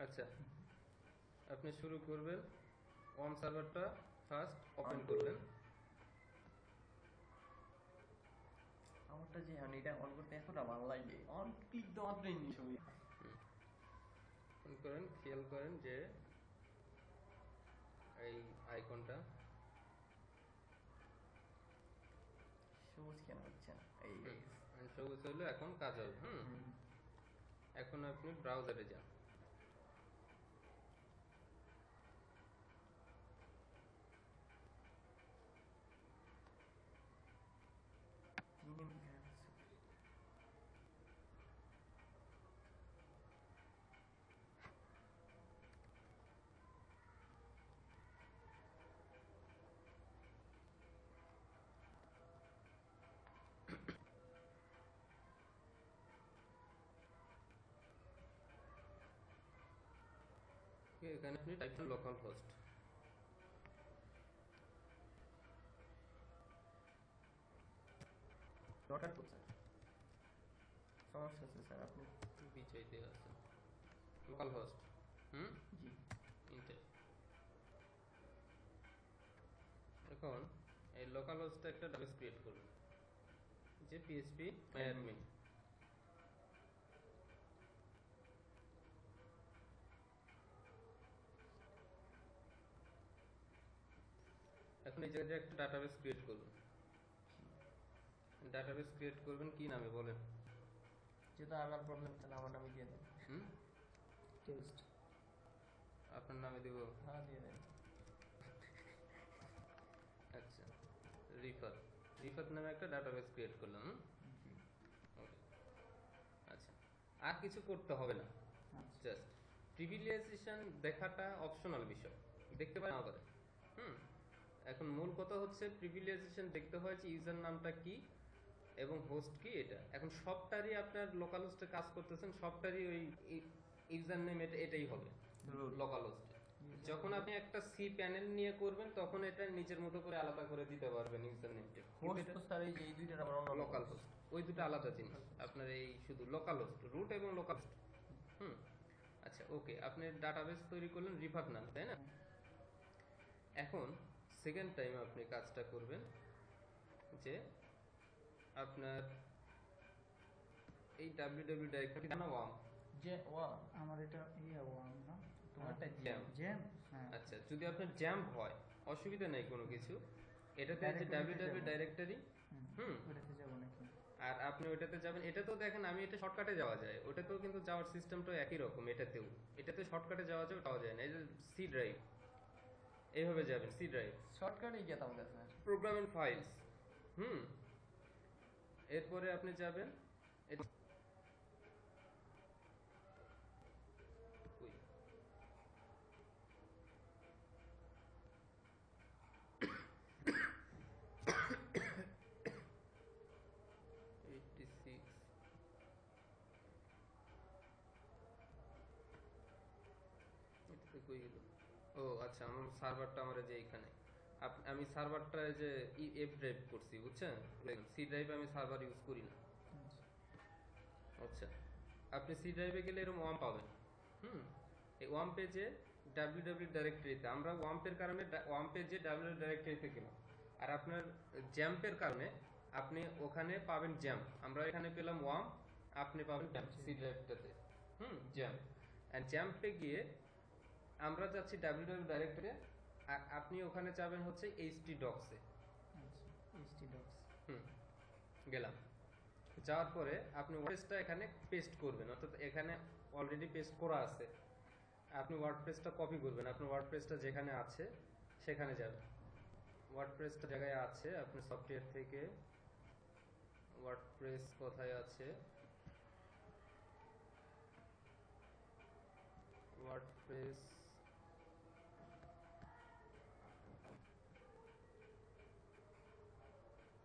আচ্ছা। আপনি শুরু করবেন। ওয়ার্ম সার্ভারটা ফার্স্ট ওপেন করবেন। আমারটা যে মানে এটা অন করতে এতটা ভালো লাগে। অন ক্লিক দেওয়ার জন্য ছবি অন করেন খেয়াল করেন যে এই আইকনটা সবুজ কেন হচ্ছে না? এই সবুজ হলো এখন কাজ হবে হুম। হুম। এখন আপনি ব্রাউজারে যান তিনে এখানে আছে। ঠিক আছে, এখানে আপনি টাইপ লোকাল হোস্ট দরকার তো স্যার সমস্যা আছে স্যার আপনি বিচাইতে আছে লোকাল হোস্ট হুম জি ইন্টার এখন এই লোকাল হোস্টে একটা ডাটাবেস ক্রিয়েট করুন। যে পিএইচপি অ্যাডমিন জায়গায় একটা ডাটাবেস ক্রিয়েট করবেন। ডাটাবেস ক্রিয়েট করবেন কি নামে বলেন? যেহেতু আমার প্রবলেম তাহলে আমার নামে দিয়ে দেন। হুম? টেস্ট আপনার নামে দিব? হ্যাঁ দিয়ে দেন। আচ্ছা রিফার রিফার নামে একটা ডাটাবেস ক্রিয়েট করলাম হুম? আচ্ছা আর কিছু করতে হবে না। আচ্ছা। জাস্ট প্রিভিলিয়াইজেশন দেখাটা অপশনাল বিষয়। দেখতে পারেন না হুম? এখন মূল কথা হচ্ছে প্রিভিলিয়াইজেশন দেখতে হয় যে ইউজার নামটা কি এবং হোস্ট কি এটা। এখন সবটারই আপনার লোকাল হোস্টে কাজ করতেছেন সবটারই ওই ইউজার নেম এটা এটাই হবে. লোকাল হোস্টে যখন আপনি একটা সি প্যানেল নিয়ে করবেন তখন এটা নিজের মতো করে আলাদা করে দিতে পারবেন ইউজার নেমটা হোস্ট তো স্যার এই দুইটার আমার অন্য লোকাল হোস্ট ওই দুটো আলাদা জিনিস। আপনার এই শুধু লোকাল হোস্ট রুট এবং লোকাল হোস্ট হুম আচ্ছা ওকে আপনি ডাটাবেস তৈরি করলেন রিফার নাম তাই না? এখন সেকেন্ড টাইম আপনি কাজটা করবেন যে আপনার এই ডাব্লিউ ডাব্লিউ ডাইরেক্টরি কেন ওয়াম। যে ওয়া আমার এটা ইয়ে ওয়ান না? তোমারটা জ্যাম। জ্যাম। হ্যাঁ। আচ্ছা যদি আপনার জ্যাম্প হয় অসুবিধা নেই কোনো কিছু এটাতে Directory-তে ডাব্লিউ ডাব্লিউ ডাইরেক্টরি হুম, হুম। ওটাতে যাব নাকি? আর আপনি ওইটাতে যাবেন এটা তো দেখেন আমি এটা শর্টকাটে যাওয়া যায়। ওটাতেও কিন্তু যাওয়ার সিস্টেমটা একই রকম এটাতেও। এটাতে শর্টকাটে যাওয়া যায় যাওয়া যায় না। এই যে সি ড্রাইভ এইভাবে যাবেন সি ড্রাইভ শর্টকাটে গেতাম গা স্যার প্রোগ্রাম এন্ড ফাইলস হুম। এরপরে আপনি যাবেন কই গেল ও আচ্ছা আমার সার্ভারটা আমার যে এখানে আমি সার্ভারটা যে এফ ড্রাইভ করছি, বুঝছেন? সি ড্রাইভ আমি সার্ভার ইউজ করি না। আচ্ছা। আপনি সি ড্রাইভে গেলে এরকম ওয়াম পাবেন। হুম, এই ওয়াম পেজে ডাব্লিউ ডাব্লিউ ডাইরেক্টরিতে আমরা ওয়াম্পের কারণে ওয়াম পেজে ডাব্লিউ ডাইরেক্টরিতে গেলাম। আর আপনার জ্যাম্পের কারণে আপনি ওখানে পাবেন জ্যাম্প আমরা এখানে পেলাম ওয়াম আপনি পাবেন সি ড্রাইভটাতে হুম জ্যাম্প অ্যান্ড জ্যাম্পে গিয়ে আমরা যাচ্ছি ডাব্লিউ ডাব্লিউ ডাইরেক্টরে আপনি ওখানে যাবেন হচ্ছে এইচটি ডক্সে এইচটি ডক্স হুম গেলাম। যাওয়ার পরে আপনি ওয়ার্ডপ্রেসটা এখানে পেস্ট করবেন অর্থাৎ এখানে অলরেডি পেস্ট করা আছে। আপনি ওয়ার্ডপ্রেসটা কপি করবেন আপনার ওয়ার্ডপ্রেসটা যেখানে আছে সেখানে যাবেন। ওয়ার্ডপ্রেসটা জায়গায় আছে আপনি সফটওয়্যার থেকে ওয়ার্ডপ্রেস কোথায় আছে? ওয়ার্ডপ্রেস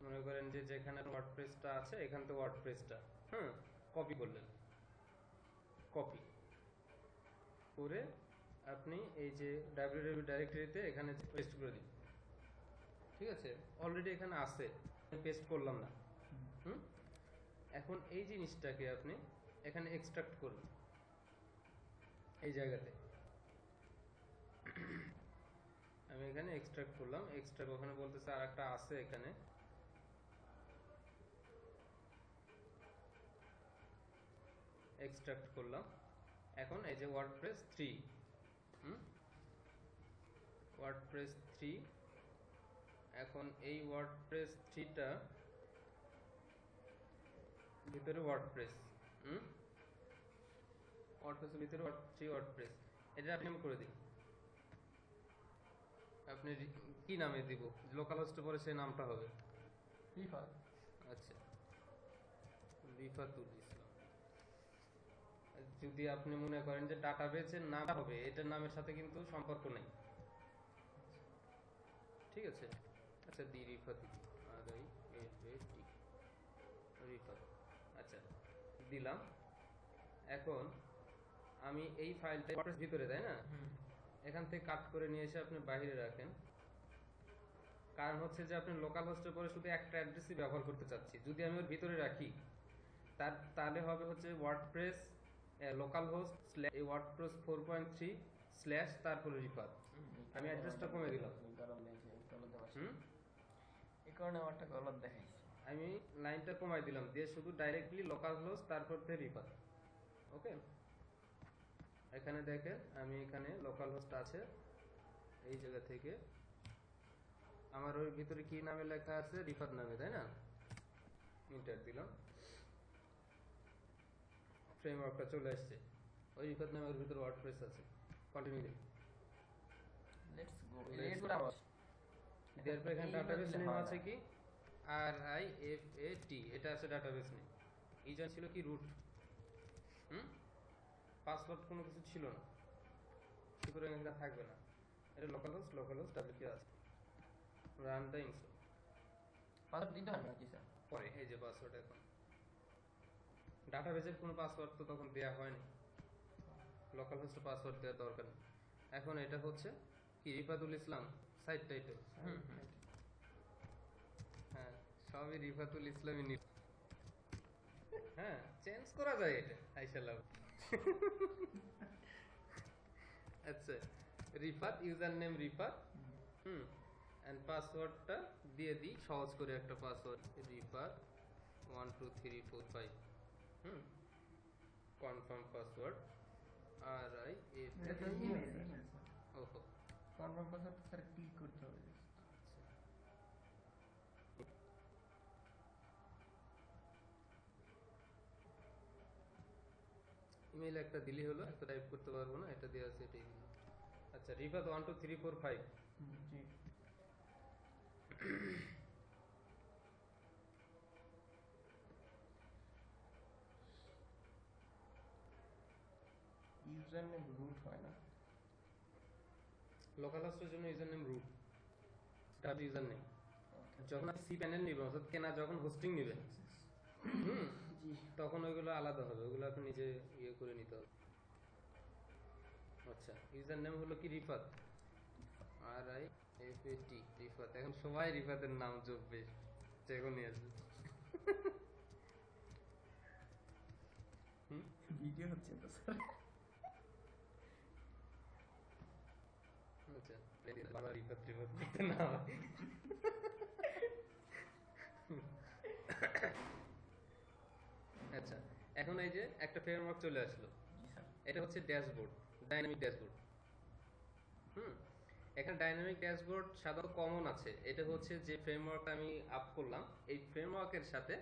মনে করেন যে যেখানে ওয়ার্ডপ্রেসটা আছে এখান থেকে ওয়ার্ডপ্রেসটা হ্যাঁ কপি করলেন। কপি করে আপনি এই যে ডাব্লিউ ডাইরেক্টরিতে এখানে পেস্ট করে দিন ঠিক আছে? অলরেডি এখানে আছে। পেস্ট করলাম না। হুম? এখন এই জিনিসটাকে আপনি এখানে এক্সট্রাক্ট করুন। এই জায়গাতে। আমি এখানে এক্সট্রাক্ট করলাম। এক্সট্রাক্ট ওখানে বলতেছে আর একটা আছে এখানে। এক্সট্রাক্ট করলাম। এখন এই যে ওয়ার্ডপ্রেস থ্রি ওয়ার্ডপ্রেস থ্রি এখন এই ওয়ার্ডপ্রেস থ্রিটা ভিতরে ওয়ার্ডপ্রেস হুম? ওয়ার্ডপ্রেসের ভিতরে থ্রি ওয়ার্ডপ্রেস এটা আপনি আমি করে দিই। আপনি কি নামে দিব? লোকাল হোস্টে পরে সেই নামটা হবে। রিফাত আচ্ছা। ইসলাম যদি আপনি মনে করেন যে ডাটাবেসের নাম হবে এটার নামের সাথে কিন্তু সম্পর্ক নেই। ঠিক আছে? আচ্ছা দি রিফাতি। আর আই রিফাত। আচ্ছা দিলাম। এখন আমি এই ফাইলটা ভিতরে তাই না? এখান থেকে কাট করে নিয়ে এসে আপনি বাইরে রাখেন। কারণ হচ্ছে যে আপনি লোকাল হোস্টের পরে শুধু একটা অ্যাড্রেসই ব্যবহার করতে চাচ্ছি। যদি আমি ওর ভিতরে রাখি তার তাহলে হবে হচ্ছে WordPress local host WordPress four point three slash তারপরে রিপাত আমি অ্যাড্রেসটা কমে দিলাম। দেখে এই কারণে আমারটা গলত দেখাইছে। আমি লাইনটা কমাই দিলাম দিয়ে শুধু ডাইরেক্টলি লোকাল হোস্ট তারপর থেকে রিপাত ওকে? এখানে দেখেন আমি এখানে লোকাল হোস্ট আছে এই জায়গা থেকে। আমার ওই ভিতরে কি নামে লেখা আছে? রিফাত নামে তাই না? ইন্টার দিলাম। ফ্রেমওয়ার্কটা চলে আসছে। ওই রিফাত নামে ওর ভিতরে ওয়ার্ডপ্রেস আছে। কন্টিনিউ দিন লেটস গো লেটস. গো দেওয়ার পর এখানে ডাটাবেস নেম আছে কি? আর আই এফ এ টি এটা আছে ডাটাবেস নেম ইজন ছিল কি রুট হুম? পাসওয়ার্ড কোনো কিছু ছিল না। সুতরাং এটা থাকবে না। এটা local host local host W আছে। রান দ্য ইনস্টল পাসওয়ার্ড দিতে হয় নাকি স্যার পরে এই যে পাসওয়ার্ড এখন। ডাটাবেসের কোনো পাসওয়ার্ড তো তখন দেওয়া হয়নি। লোকাল হোস্টে পাসওয়ার্ড দেওয়ার দরকার নেই। এখন এটা হচ্ছে কি রিফাতুল ইসলাম সাইট টাইটেল। হ্যাঁ সবই রিফাতুল ইসলামই নি হ্যাঁ চেঞ্জ করা যায় এটা আইসাল্লাম আচ্ছা রিফাত ইউজার নেম রিফাত। হুম এন্ড পাসওয়ার্ডটা দিয়ে দিই সহজ করে একটা password Rifat one two three four five hmm. Confirm password R I F ওহো। কনফার্ম পাসওয়ার্ড স্যার ক্লিক করতে হবে ইমেল একটা দিলি হলো একটা টাইপ করতে পারব না এটা দিয়ে আছে এটাই দিলাম আচ্ছা Rifat one two three four five জি। ইউজার নেম রুট হয় না। লোকাল হোস্টের জন্য ইউজার নেম রুট ডাব ইউজার নেম যখন সি প্যানেল নেবেন অর্থাৎ কেনা যখন হোস্টিং নেবেন হুম তখন ওইগুলো আলাদা হবে। ওগুলো আপনি নিজে ইয়ে করে নিতে হবে। আচ্ছা ইউজার নেম হলো কি? Rifat. R I F A T Rifat. এখন সবাই রিফাতের নাম জপবে। যেগুলো আসবে। হুম ভিডিও হচ্ছে তো স্যার। রিফাত করতে না হয়। আচ্ছা এখন এই যে একটা ফ্রেমওয়ার্ক চলে আসলো। এটা হচ্ছে ড্যাশবোর্ড ডাইনামিক ড্যাশবোর্ড। হুম? এখানে ডাইনামিক ড্যাশবোর্ড সাধারণত কমন আছে। এটা হচ্ছে যে ফ্রেমওয়ার্ক আমি আপ করলাম। এই ফ্রেমওয়ার্কের সাথে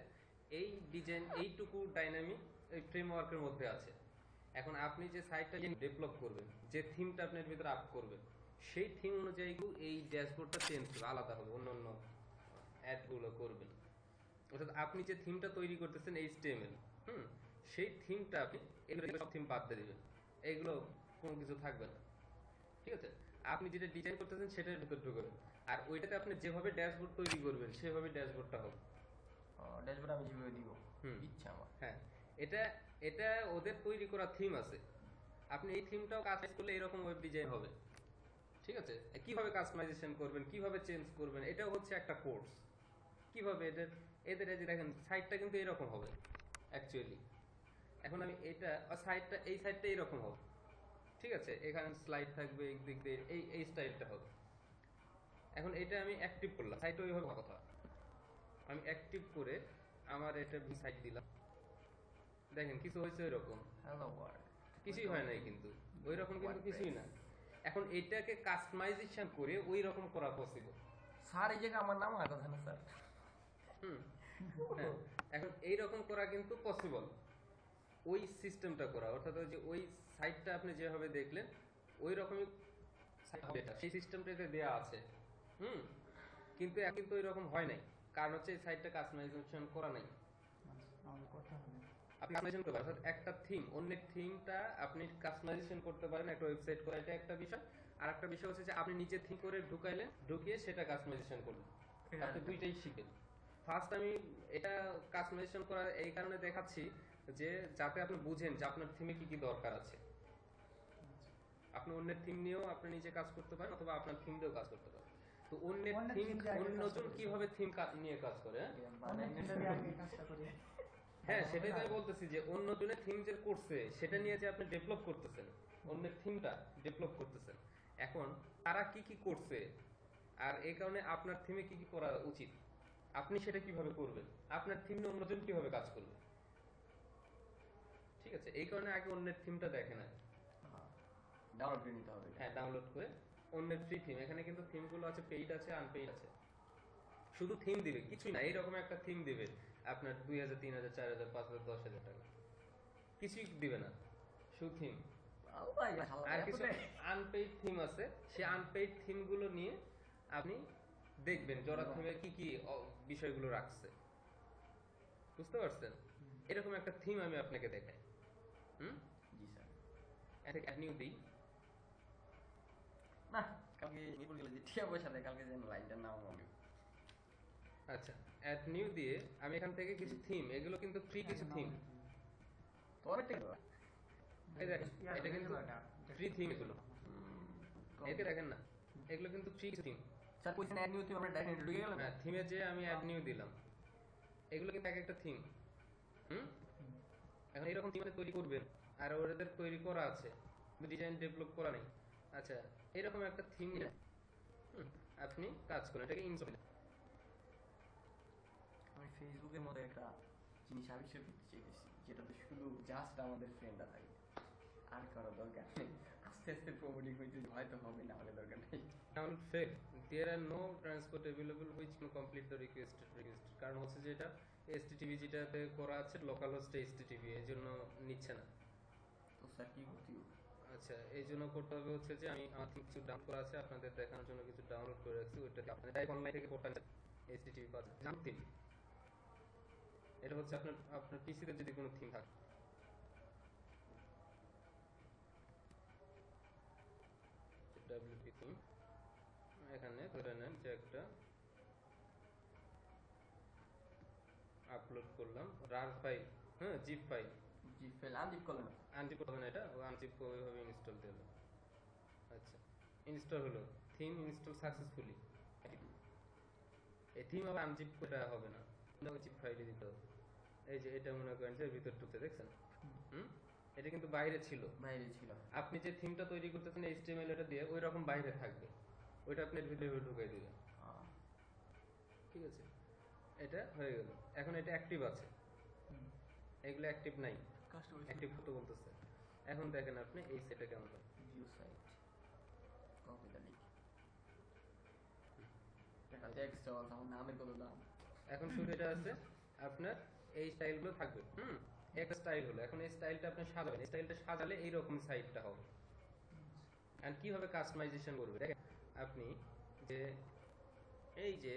এই ডিজাইন এইটুকু ডাইনামিক এই ফ্রেমওয়ার্কের মধ্যে আছে। এখন আপনি যে সাইটটা ডেভেলপ করবেন যে থিমটা আপনি এর ভিতরে আপ করবেন সেই থিম অনুযায়ী এই ড্যাশবোর্ডটা চেঞ্জ হবে আলাদা হবে অন্য অন্য অ্যাডগুলো করবেন অর্থাৎ আপনি যে থিমটা তৈরি করতেছেন এইচটিএমএল হুম সেই থিমটা আপনি এগুলো সব থিম বাদ দিয়ে দেবেন। এইগুলো কোনো কিছু থাকবে না। ঠিক আছে? আপনি যেটা ডিজাইন করতেছেন সেটার ভিতর ঢুকবেন। আর ওইটাতে আপনি যেভাবে ড্যাশবোর্ড তৈরি করবেন সেভাবে ড্যাশবোর্ডটা হবে। ড্যাশবোর্ড আমি যেভাবে দিব হুম। ইচ্ছা আমার। হ্যাঁ এটা এটা ওদের তৈরি করা থিম আছে। আপনি এই থিমটাও কাজ করলে এরকম ওয়েব ডিজাইন হবে। ঠিক আছে? কীভাবে কাস্টমাইজেশন করবেন কীভাবে চেঞ্জ করবেন এটাও হচ্ছে একটা কোর্স কীভাবে এদের এদের এই যে দেখেন সাইডটা কিন্তু এরকম হবে অ্যাকচুয়ালি এখন আমি এটা সাইডটা এই সাইডটা এরকম হবে। ঠিক আছে? এখানে স্লাইড থাকবে এই দিক দিয়ে এই এই স্টাইলটা হবে। এখন এটা আমি অ্যাক্টিভ করলাম। সাইট ওইভাবে কথা। আমি অ্যাক্টিভ করে আমার এটা সাইট দিলাম। দেখেন কিছু হয়েছে এরকম হ্যালো ওয়ার্ল্ড কিছুই হয় নাই কিন্তু। ওই রকম কিন্তু কিছুই না। এখন এটাকে কাস্টমাইজেশন করে ওই রকম করা পসিবল স্যার এই জায়গায় আমার নাম কথা না স্যার? হুম হ্যাঁ, এখন এই রকম করা কিন্তু পসিবল ওই সিস্টেমটা করা অর্থাৎ ওই যে ওই সাইটটা আপনি যেভাবে দেখলেন ওই রকমই। সেই সিস্টেমটা এতে দেওয়া আছে। হুম কিন্তু এখন কিন্তু ওই রকম হয় নাই। কারণ হচ্ছে এই সাইটটা কাস্টমাইজেশন করা নাই। আচ্ছা করতে হবে আপনি কাস্টমাইজেশন করতে পারেন অর্থাৎ একটা থিম অন্যের থিমটা আপনি কাস্টমাইজেশন করতে পারেন একটা ওয়েবসাইট করে এটা একটা বিষয়। আর একটা বিষয় হচ্ছে যে আপনি নিজে থিম করে ঢুকাইলেন ঢুকিয়ে সেটা কাস্টমাইজেশন করলেন আপনি দুইটাই শিখেন ফার্স্ট আমি এটা কাস্টমাইজেশন করার এই কারণে দেখাচ্ছি যে যাতে আপনি বুঝেন যে আপনার থিমে কি কি দরকার আছে। আপনি অন্যের থিম নিয়েও আপনি নিজে কাজ করতে পারেন অথবা আপনার থিম দিয়েও কাজ করতে পারেন। তো অন্যের থিম অন্যজন কীভাবে থিম নিয়ে কাজ করে। হ্যাঁ? হ্যাঁ সেটাই আমি বলতেছি যে অন্য জনের থিম যে করছে সেটা নিয়ে যে আপনি ডেভেলপ করতেছেন অন্যের থিমটা ডেভেলপ করতেছেন এখন তারা কি কি করছে আর এই কারণে আপনার থিমে কি কি করা উচিত আপনি সেটা কীভাবে করবেন আপনার থিম নিয়ে অন্যজন কীভাবে কাজ করবে? ঠিক আছে এই কারণে আগে অন্যের থিমটা দেখে না ডাউনলোড করে নিতে হবে। হ্যাঁ ডাউনলোড করে অন্যের ফ্রি থিম এখানে কিন্তু থিমগুলো আছে পেইড আছে আনপেইড আছে। শুধু থিম দিবে কিছুই না এইরকম একটা থিম দিবে। আপনার দুই হাজার তিন হাজার চার হাজার পাঁচ হাজার দশ হাজার টাকা। কিছুই দিবে না। শুধু থিম আল্লাহ হাল্লা আর কিছু। আনপেইড থিম আছে। সেই আনপেইড থিমগুলো নিয়ে আপনি দেখবেন জরা থিমে কি কি বিষয়গুলো রাখছে। বুঝতে পারছেন? এরকম একটা থিম আমি আপনাকে দেখাই। হুম? জি স্যার। একটা নিউ দিই। না কালকে গেলে টিয়া পয়সা দেয় কালকে যেন লাইনটার নাম আচ্ছা। অ্যাড নিউ দিয়ে আমি এখান থেকে কিছু থিম এগুলো কিন্তু ফ্রি কিছু থিম এটা কিন্তু ফ্রি থিম এগুলো। এতে দেখেন না এগুলো কিন্তু ফ্রি থিম স্যার কইছেন অ্যাড নিউ আমরা ডাইরেক্ট ঢুকে গেলাম? হ্যাঁ থিমে যে আমি অ্যাড নিউ দিলাম এগুলো কিন্তু এক একটা থিম হুম? এখন এরকম থিম তৈরি করবেন আর ওদের তৈরি করা আছে ডিজাইন ডেভেলপ করা নেই। আচ্ছা এরকম একটা থিম আপনি কাজ করেন এটাকে ইনস্টল আমি ফেসবুকের মধ্যে একটা জিনিস আবিষ্কার করতে চেয়েছি যেটাতে শুধু জাস্ট আমাদের ফ্রেন্ডরা থাকবে আর কারও দরকার নেই। আস্তে আস্তে প্রবলিক হইতে হয়তো হবে না হলে দরকার নেই। Down fail. There are no transport available which can complete the requested request. কারণ হচ্ছে যে এটা HTTP যেটাতে করা আছে লোকাল হোস্টে HTTP এই জন্য নিচ্ছে না। তো স্যার কি করতে আচ্ছা এই জন্য করতে হবে হচ্ছে যে আমি আমার কিছু ডাউনলোড করা আছে আপনাদের দেখানোর জন্য কিছু ডাউনলোড করে রাখছি ওইটা আপনি ডাইরেক্ট অনলাইন থেকে পাওয়া যায় জাম থিম এটা হচ্ছে আপনার আপনার পিসিতে যদি কোনো থিম থাকে। WP থিম এখানে ধরে নেন যে একটা আপলোড করলাম রার ফাইল হ্যাঁ জিপ ফাইল জি ফেল আনজিপ করলেন আনজিপ করবে না এটা ও আনজিপ ওইভাবে ইনস্টল দিল আচ্ছা ইনস্টল হলো। থিম ইনস্টল সাকসেসফুলি এই থিম আবার আনজিপ করে হবে না। জিপ ফাইলে দিতে হবে। এই যে এটা মনে করেন যে ভিতর ঢুকতে দেখছেন? হুম? এটা কিন্তু বাইরে ছিল। বাইরে ছিল। আপনি যে থিমটা তৈরি করতেছেন এইচটিএমএল এটা দিয়ে ওই রকম বাইরে থাকবে। ওইটা আপনি ভিতরে ঢুকাই দিবেন। ঠিক আছে? এটা হয়ে গেল। এখন এটা অ্যাক্টিভ আছে। এগুলো অ্যাক্টিভ নাই। অ্যাক্টিভ হতে বলতেছে। এখন দেখেন আপনি এই সেটা কেমন হয়। ভিউ সাইট কপি নামের কত দাম। এখন শুধু এটা আছে আপনার এই স্টাইলগুলো থাকবে। হুম? একটা স্টাইল হলো। এখন এই স্টাইলটা আপনি সাজাবেন। এই স্টাইলটা সাজালে এইরকম সাইডটা হবে। আর কীভাবে কাস্টমাইজেশন করবে? দেখেন, আপনি যে, এই যে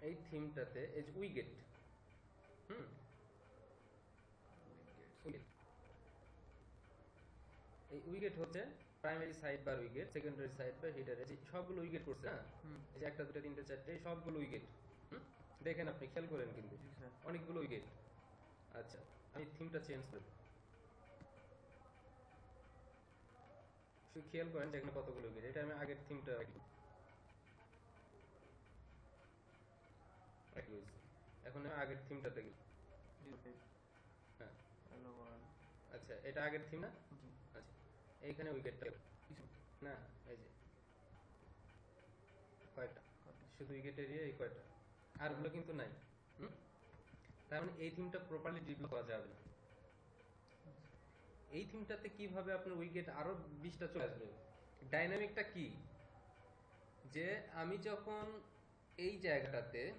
এই থিমটাতে, এই যে উইগেট হুম? এই উইগেট হচ্ছে primary sidebar widget secondary sidebar header সবগুলো উইগেট করছে হ্যাঁ? এই যে একটা দুটো তিনটে চারটে সবগুলো উইগেট দেখেন আপনি খেয়াল করেন কিন্তু। অনেকগুলো উইগেট আচ্ছা আমি থিমটা চেঞ্জ করব শুধু খেয়াল করেন যে এখানে কতগুলো উইগেট এটা আমি আগের থিমটা রাখি। এখন আমি আগের গেলাম ভিউ হ্যাঁ। আচ্ছা এটা আগের থিম না? আচ্ছা। এইখানে উইকেটটা না, এই যে। কয়টা? শুধু উইকেট এরিয়া এই কয়টা? আরগুলো কিন্তু নাই। তার মানে এই থিমটা প্রপারলি ডেভেলপ করা যাবে না। এই থিমটাতে কীভাবে আপনার উইকেট আরও বিশটা চলে আসবে? ডাইনামিকটা কি? যে আমি যখন এই জায়গাটাতে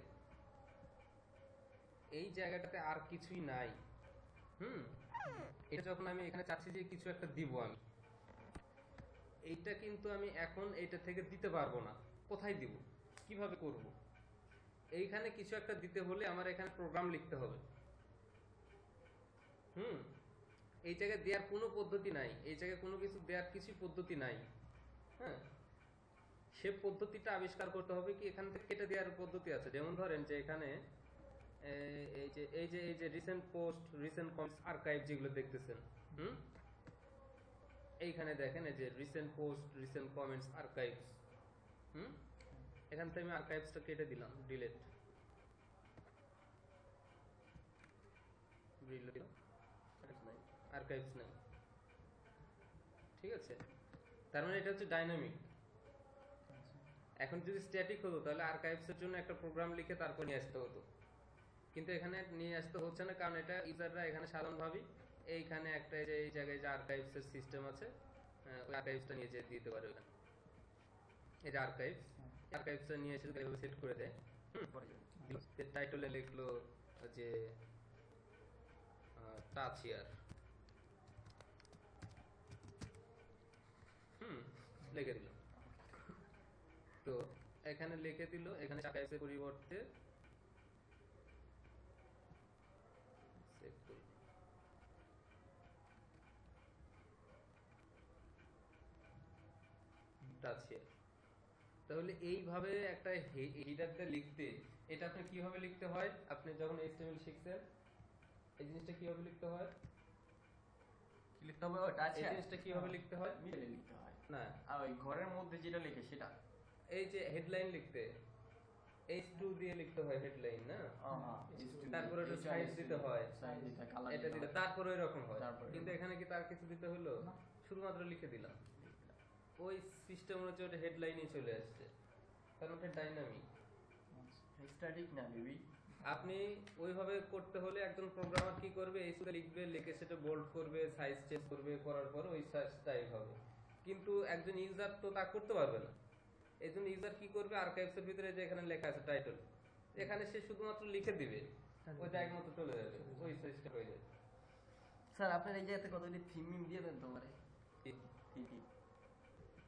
এই জায়গাটাতে আর কিছুই নাই, হুম? এটা যখন আমি এখানে চাচ্ছি যে কিছু একটা দিব আমি। এইটা কিন্তু আমি এখন এইটা থেকে দিতে পারব না। কোথায় দিব? কীভাবে করব? এইখানে কিছু একটা দিতে হলে আমার এখানে প্রোগ্রাম লিখতে হবে। হুম? এই জায়গায় দেওয়ার কোনো পদ্ধতি নাই। এই জায়গায় কোনো কিছু দেওয়ার কিছু পদ্ধতি নাই। হ্যাঁ? সে পদ্ধতিটা আবিষ্কার করতে হবে কি এখান থেকে কেটে দেওয়ার পদ্ধতি আছে। যেমন ধরেন যে এখানে এই যে এই যে এই যে recent post recent comments archive যেগুলো দেখতেছেন, হুম? এইখানে দেখেন এই যে recent post recent comments archives হুম? এখান থেকে আমি আর্কাইভসটা কেটে দিলাম ডিলেট আর্কাইভস নেই। ঠিক আছে? তার মানে এটা হচ্ছে ডাইনামিক এখন যদি স্ট্যাটিক হতো, তাহলে আর্কাইভসের জন্য একটা প্রোগ্রাম লিখে তারপর নিয়ে আসতে হতো। কিন্তু এখানে নিয়ে আসতে হচ্ছে না, কারণ এটা ইউজাররা এখানে সাধারণভাবেই এইখানে একটা এই যে এই জায়গায় যে আর্কাইভসের সিস্টেম আছে ওই আর্কাইভসটা নিয়ে যেতে দিতে পারে ওখানে এই যে আর্কাইভস আর্কাইভসটা নিয়ে এসে এভাবে সেট করে দেয়। টাইটেলে লিখলো যে টাচ ইয়ার হুম লিখে দিল। তো এখানে লিখে দিল এখানে আর্কাইভসের পরিবর্তে save করি। ইয়ার তাহলে এইভাবে একটা হিডারটা লিখতে এটা আপনি কীভাবে লিখতে হয়? আপনি যখন HTML শিখছেন এই জিনিসটা কীভাবে লিখতে হয়? কি লিখতে হবে? ওটা আছে। এই জিনিসটা কীভাবে লিখতে হয়? লিখতে হয়। না। আর ওই ঘরের মধ্যে যেটা লিখে সেটা। এই যে হেডলাইন লিখতে H2 দিয়ে লিখতে হয় হেডলাইন না? তারপরে দিতে হয়। সাইজ দিতে হয় কালার এটা দিলে তারপরে ওই রকম হয় কিন্তু এখানে কি তার কিছু দিতে হলো? শুধুমাত্র লিখে দিলাম। ওই সিস্টেম হচ্ছে ওটা হেডলাইনই চলে আসছে কারণ ওটা ডাইনামিক স্ট্যাটিক না বেবি আপনি ওইভাবে করতে হলে একজন প্রোগ্রামার কি করবে এই শুধু লিখবে লিখে সেটা বোল্ড করবে সাইজ চেঞ্জ করবে করার পর ওই সাইজ হবে কিন্তু একজন ইউজার তো তা করতে পারবে না এই জন্য ইউজার কি করবে আর্কাইভস এর ভিতরে যে এখানে লেখা আছে টাইটেল এখানে সে শুধুমাত্র লিখে দিবে ওই জায়গা মতো চলে যাবে ওই সিস্টেম হয়ে যাবে স্যার আপনার এই জায়গাতে কতগুলি থিম মিম দিয়ে দেন তোমারে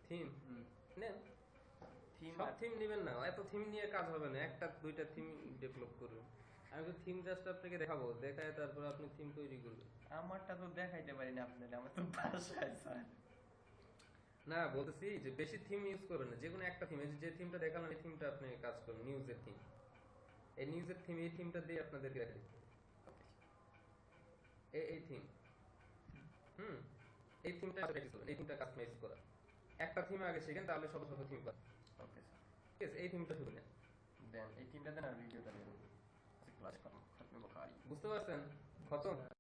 থিম? নেন। থিম সব থিম নেবেন না। এত থিম নিয়ে কাজ হবে না। একটা দুইটা থিম ডেভেলপ করবেন আমি তো থিম জাস্ট আপনাকে দেখাবো। দেখায় তারপর আপনি থিম তৈরি করবেন। আমারটা তো দেখাইতে পারি না আপনাদের আমার তো বাসায় স্যার। না বলতেছি যে বেশি থিম ইউজ করবেন না। যে কোনো একটা থিম। যে থিমটা দেখালাম এই থিমটা আপনি কাজ করবেন নিউজের থিম। এই নিউজের থিম এই থিমটা দিয়ে আপনাদেরকে দেখাই। এই এই থিম। হুম। এই থিমটা এই থিমটা কাস্টমাইজ করা। একটা থিম আগে শিখেন তাহলে সব সব থিম পাবেন ওকে স্যার ঠিক আছে এই থিমটা শুরু নেন দেন এই থিমটা দেন আর ভিডিওটা দেন। ক্লাস করুন খতমে বুঝতে পারছেন? খতম।